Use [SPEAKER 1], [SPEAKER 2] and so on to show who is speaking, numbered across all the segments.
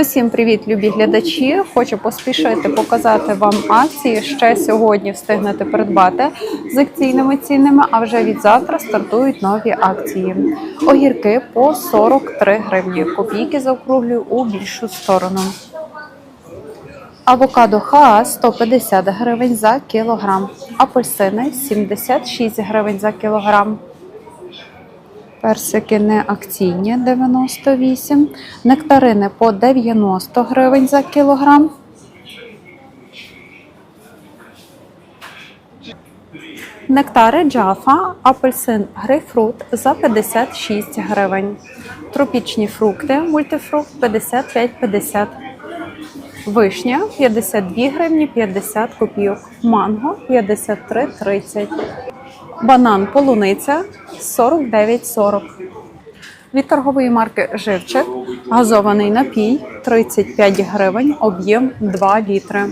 [SPEAKER 1] Усім привіт, любі глядачі! Хочу поспішити показати вам акції. Ще сьогодні встигнете придбати з акційними цінами, а вже від завтра стартують нові акції. Огірки по 43 гривні. Копійки заокруглюю у більшу сторону. Авокадо Хаа 150 гривень за кілограм. Апельсини 76 гривень за кілограм. Персики не акційні 98, нектарини по 90 гривень за кілограм. Нектари джафа, апельсин грейпфрут за 56 гривень. Тропічні фрукти, мультифрукт 55,50. Вишня 52 гривні 50 копійок. Манго 53,30. Банан полуниця 49,40. Від торгової марки Живчик газований напій 35 гривень, об'єм 2 літри.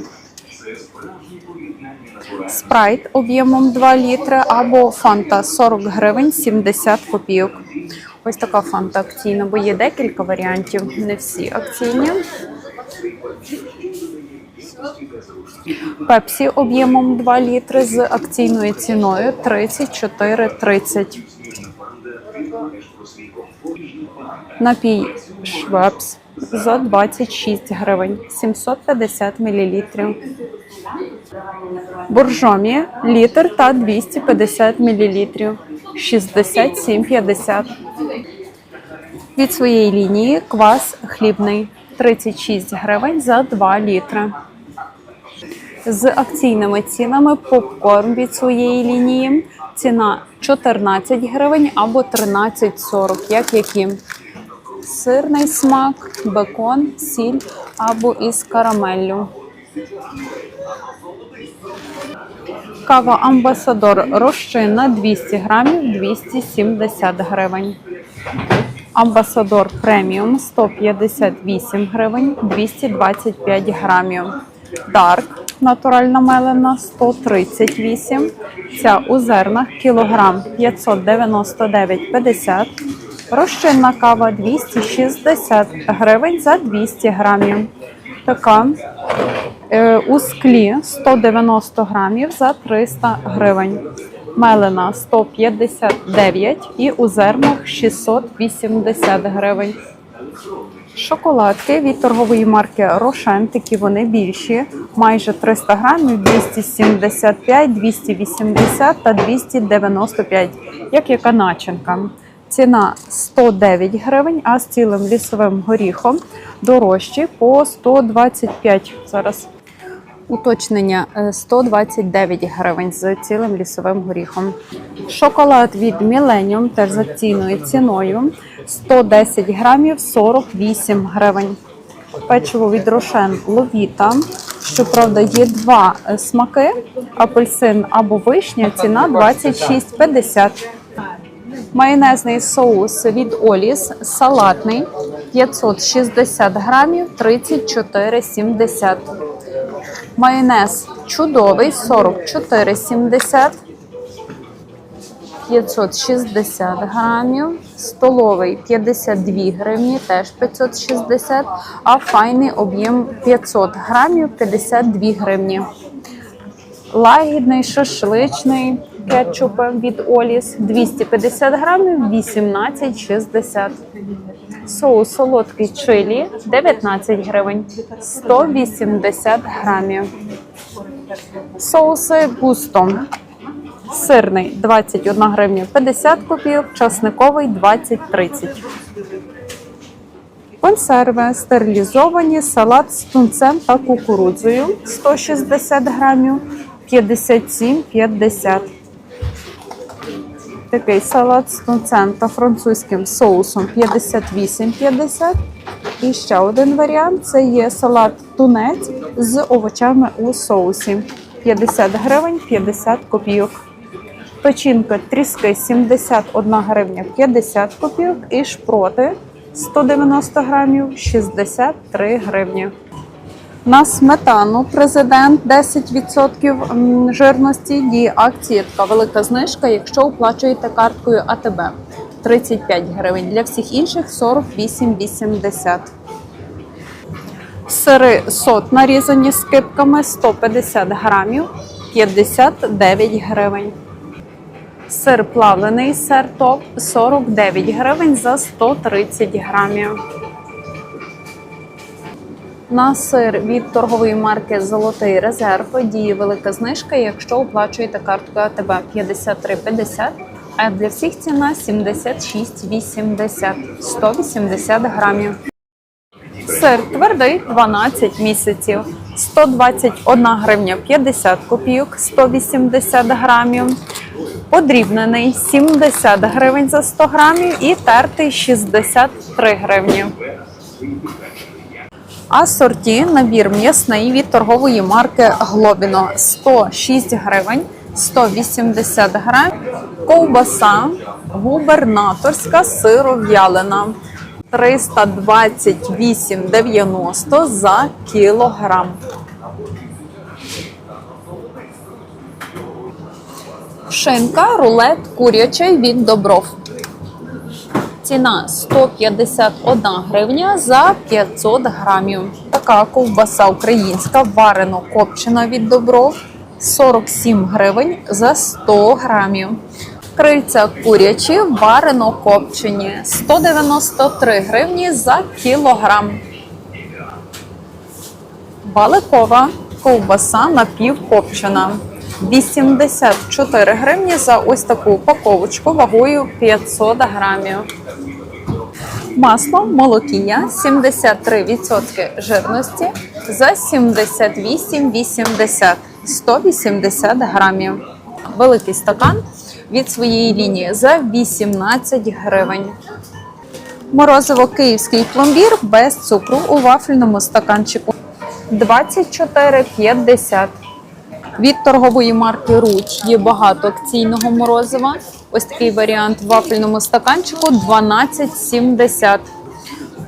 [SPEAKER 1] Спрайт об'ємом 2 літри або фанта 40 гривень 70 копійок. Ось така фанта акційна, бо є декілька варіантів, не всі акційні. Пепсі об'ємом 2 літри з акційною ціною 34,30. Напій Швепс за 26 гривень 750 мл. Боржомі літр та 250 мл 67,50. Від своєї лінії квас хлібний 36 гривень за 2 літри. З акційними цінами попкорн від своєї лінії. Ціна 14 гривень або 13,40, як які. Сирний смак, бекон, сіль або із карамеллю. Кава Амбасадор розчинна 200 грамів 270 гривень. Амбасадор преміум 158 гривень 225 грамів. Дарк натуральна мелена 138. Ця у зернах кілограм 599,50. Розчинна кава 260 гривень за 200 грамів. Така е, у склі 190 грамів за 300 гривень. Мелена 159 і у зернах 680 гривень. Шоколадки від торгової марки Рошен, такі вони більші, майже 300 грамів, 275, 280 та 295, як яка начинка. Ціна 109 гривень, а з цілим лісовим горіхом дорожчі по 125. Зараз уточнення е, 129 гривень з цілим лісовим горіхом. Шоколад від Millennium теж з акційною ціною 110 грамів 48 гривень. Печиво від Рошен Ловіта. Щоправда, є два е, смаки: апельсин або вишня. Ціна 26,50. Майонезний соус від Оліс салатний 560 грамів 34,70. Майонез чудовий 44,70. 560 грамів, столовий 52 гривні, теж 560, а файний об'єм 500 грамів 52 гривні. Лагідний шашличний кетчуп від Оліс 250 грамів 18,60. Соус солодкий чилі 19 гривень 180 грамів. Соуси густо. Сирний 21 гривня 50 копійок, часниковий 20-30. Консерви стерилізовані, салат з тунцем та кукурудзою 160 грамів 57,50. Такий салат з тунцем французьким соусом 58,50. І ще один варіант це є салат тунець з овочами у соусі. 50 гривень 50 копійок. Печінка тріски 71 гривня 50 копійок і шпроти 190 грамів 63 гривні. На сметану президент 10% жирності діє акції така велика знижка, якщо оплачуєте карткою АТБ 35 гривень. Для всіх інших 48,80. Сири сот нарізані з кипками 150 грамів 59 гривень. Сир плавлений сир топ 49 гривень за 130 грамів. На сир від торгової марки Золотий резерв діє велика знижка, якщо оплачуєте карткою АТБ 53,50, а для всіх ціна 76,80 180 грамів. Сир твердий 12 місяців, 121 гривня 50 копійок, 180 грамів. Подрібнений 70 гривень за 100 грамів і тертий 63 гривні. Асорті набір м'ясний від торгової марки Глобіно 106 гривень, 180 грам. Ковбаса губернаторська сиров'ялина 328,90 за кілограм. Шинка рулет курячий від добров. Ціна 151 гривня за 500 грамів. Така ковбаса українська варено копчена від добров 47 гривень за 100 грамів. Крильця курячі варено копчені 193 гривні за кілограм. Баликова ковбаса напівкопчена. 84 гривні за ось таку упаковочку вагою 500 грамів. Масло молокія 73% жирності за 78,80 180 грамів. Великий стакан від своєї лінії за 18 гривень. Морозиво київський пломбір без цукру у вафельному стаканчику 24,50. Від торгової марки Руч є багато акційного морозива. Ось такий варіант в вафельному стаканчику 12,70.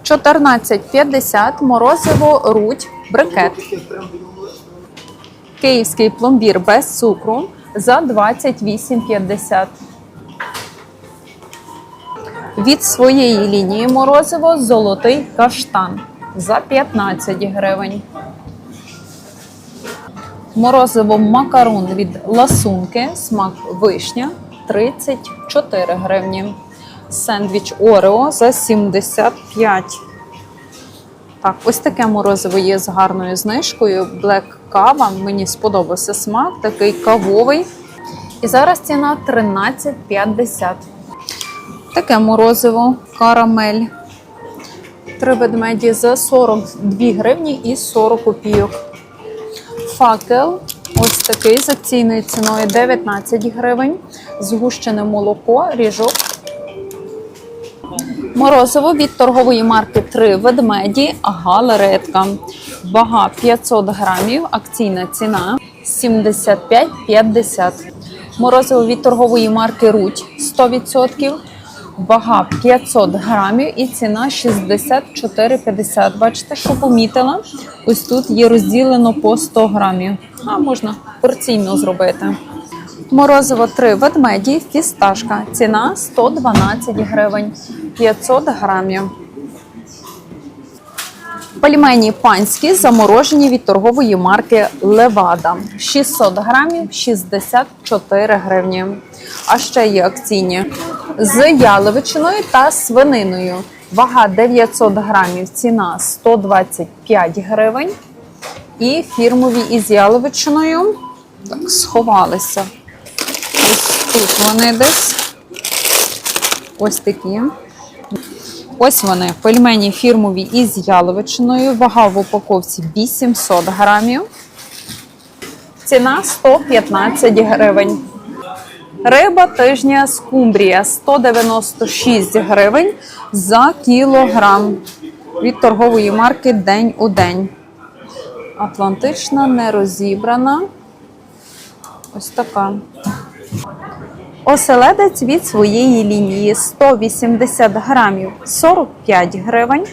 [SPEAKER 1] 14,50 морозиво Руть брикет. Київський пломбір без цукру за 28,50. Від своєї лінії морозиво золотий каштан за 15 гривень. Морозиво макарон від ласунки, смак вишня 34 гривні. Сендвіч Орео за 75. Так, ось таке морозиво є з гарною знижкою. Black кава. Мені сподобався смак, такий кавовий. І зараз ціна 13,50. Таке морозиво, карамель. Три ведмеді за 42 гривні і 40 копійок. Факел ось такий з акційною ціною 19 гривень. Згущене молоко, ріжок. Морозиво від торгової марки 3 ведмеді, галеретка. Вага 500 грамів, акційна ціна 75,50. Морозиво від торгової марки Руть 100%. Вага 500 грамів і ціна 64,50. Бачите, що помітила? Ось тут є розділено по 100 грамів. А можна порційно зробити. Морозиво 3 ведмеді, фісташка. Ціна 112 гривень, 500 грамів. Пельмені панські заморожені від торгової марки Левада. 600 грамів 64 гривні. А ще є акційні з яловичиною та свининою. Вага 900 грамів, ціна 125 гривень. І фірмові із яловичиною так сховалися. Ось тут вони десь. Ось такі. Ось вони, пельмені фірмові із яловичиною. Вага в упаковці 800 грамів. Ціна 115 гривень. Риба тижня скумбрія 196 гривень за кілограм. Від торгової марки День у день. Атлантична не розібрана. Ось така. Оселедець від своєї лінії 180 грамів 45 гривень.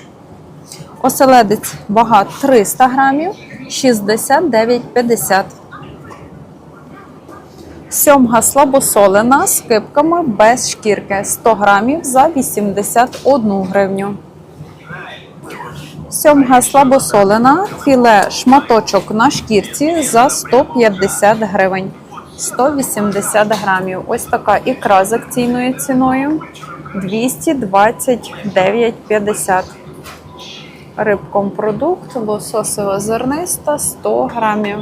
[SPEAKER 1] Оселедець вага 300 грамів 69,50. Сьомга слабосолена з кипками без шкірки 100 грамів за 81 гривню. Сьомга слабосолена, філе шматочок на шкірці за 150 гривень. 180 грамів. Ось така ікра з акційною ціною 229,50. Рибком продукт, лососева зерниста 100 грамів.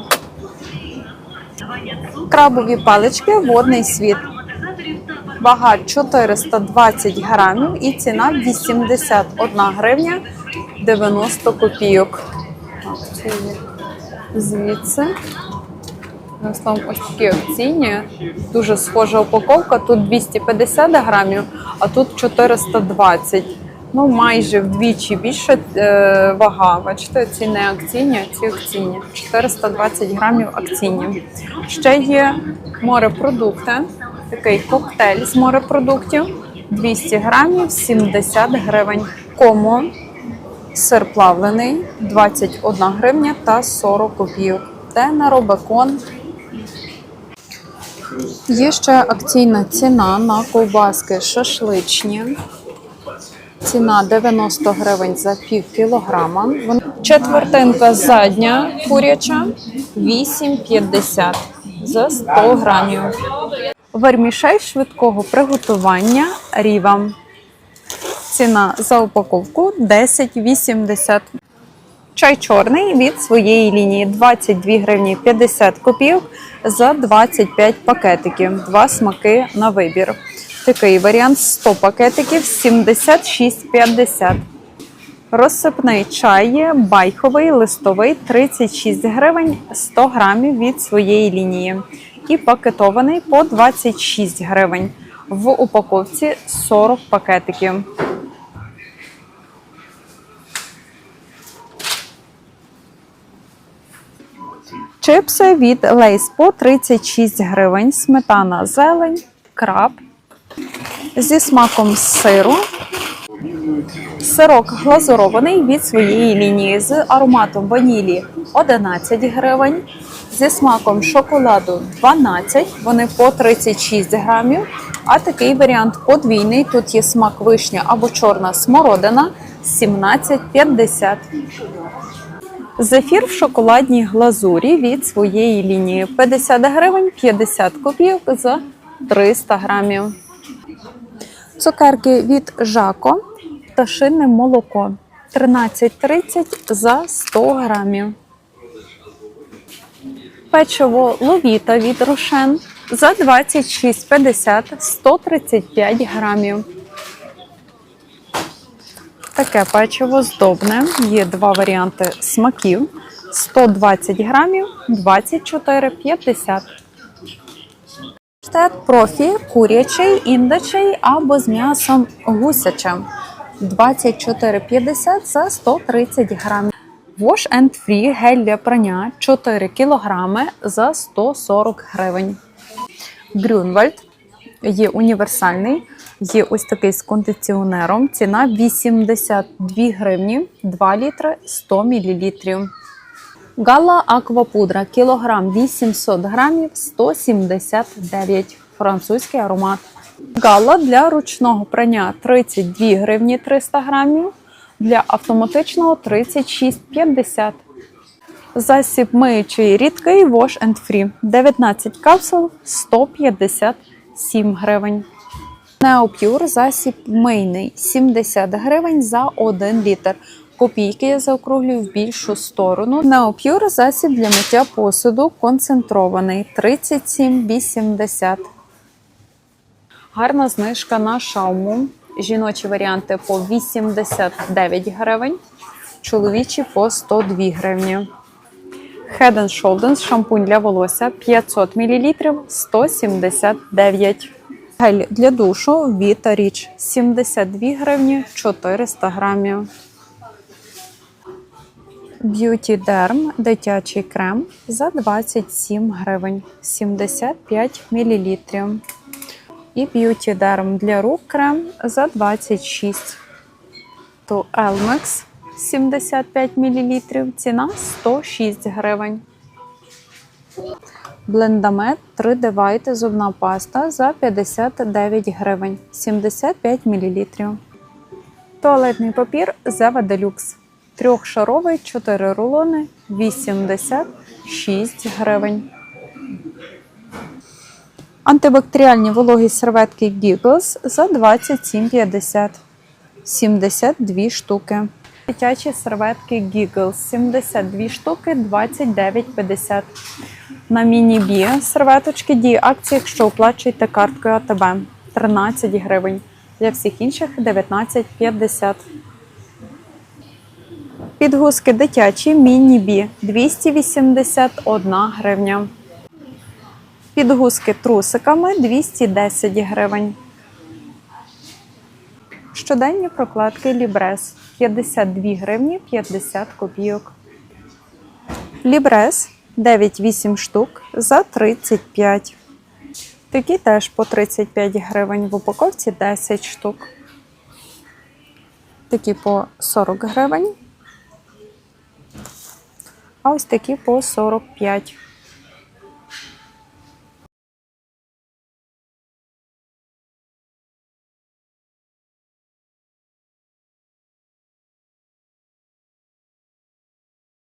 [SPEAKER 1] Крабові палички, водний світ. Вага 420 грамів і ціна 81 гривня 90 копійок. Звідси. Там ось такі акційні. Дуже схожа упаковка. Тут 250 грамів, а тут 420. Ну, майже вдвічі більше е, вага. Бачите, ці не акційні, а ці акційні. 420 грамів акційні. Ще є морепродукти. Такий коктейль з морепродуктів. 200 грамів, 70 гривень. Комо, сир плавлений, 21 гривня та 40 копійок. Тена, Робекон. Є ще акційна ціна на ковбаски шашличні. Ціна 90 гривень за пів кілограма. Четвертинка задня куряча 8,50 за 100 грамів. Вермішель швидкого приготування ріва. Ціна за упаковку 10,80. Чай чорний від своєї лінії 22 гривні 50 копійок за 25 пакетиків. Два смаки на вибір. Такий варіант 100 пакетиків 76,50. Розсипний чай є байховий листовий 36 гривень 100 грамів від своєї лінії. І пакетований по 26 гривень. В упаковці 40 пакетиків. Чипси від Лейс по 36 гривень, сметана зелень, краб зі смаком сиру. Сирок глазурований від своєї лінії з ароматом ванілі 11 гривень, зі смаком шоколаду 12, вони по 36 грамів. А такий варіант подвійний. Тут є смак вишня або чорна смородина 17,50. Зефір в шоколадній глазурі від своєї лінії 50 гривень 50 копійок за 300 грамів. Цукерки від Жако, пташине молоко 13,30 за 100 грамів. Печиво ловіта від Рошен за 26,50 135 грамів. Таке печиво здобне. Є два варіанти смаків: 120 грамів, 24,50. Штет профі курячий, індичий або з м'ясом гусячим. 24,50 за 130 грамів. Wash and Free гель для прання 4 кг за 140 гривень. Грюнвальд є універсальний, є ось такий з кондиціонером. Ціна 82 гривні, 2 літри 100 мл. Гала аквапудра кілограм 800 грамів 179 французький аромат. Гала для ручного прання 32 гривні 300 грамів, для автоматичного 36,50. Засіб миючий рідкий Wash and Free 19 капсул 157 гривень. Неопюр засіб мийний 70 гривень за 1 літр. Копійки я заокруглюю в більшу сторону. Неопюр засіб для миття посуду концентрований 37,80. Гарна знижка на шауму. Жіночі варіанти по 89 гривень, чоловічі по 102 гривні. Head and Shoulders шампунь для волосся 500 мл 179. Гель для душу Vita Rich 72 гривні 400 грамів. Beauty Derm дитячий крем за 27 гривень 75 мл. І Beauty Derm для рук крем за 26. То Elmex 75 мл. Ціна 106 гривень. Блендамет 3 White зубна паста за 59 гривень 75 мл. Туалетний папір Zeva Deluxe Трьохшаровий, 4 рулони, 86 гривень. Антибактеріальні вологі серветки Giggles за 27,50. 72 штуки. Дитячі серветки Giggles 72 штуки 29,50. На міні-бі серветочки діє акція, якщо оплачуєте карткою АТБ 13 гривень. Для всіх інших 19,50. Підгузки дитячі міні-бі 281 гривня. Підгузки трусиками 210 гривень. Щоденні прокладки Лібрес 52 гривні 50 копійок. Лібрес 9-8 штук за 35. Такі теж по 35 гривень в упаковці 10 штук. Такі по 40 гривень. А ось такі по 45.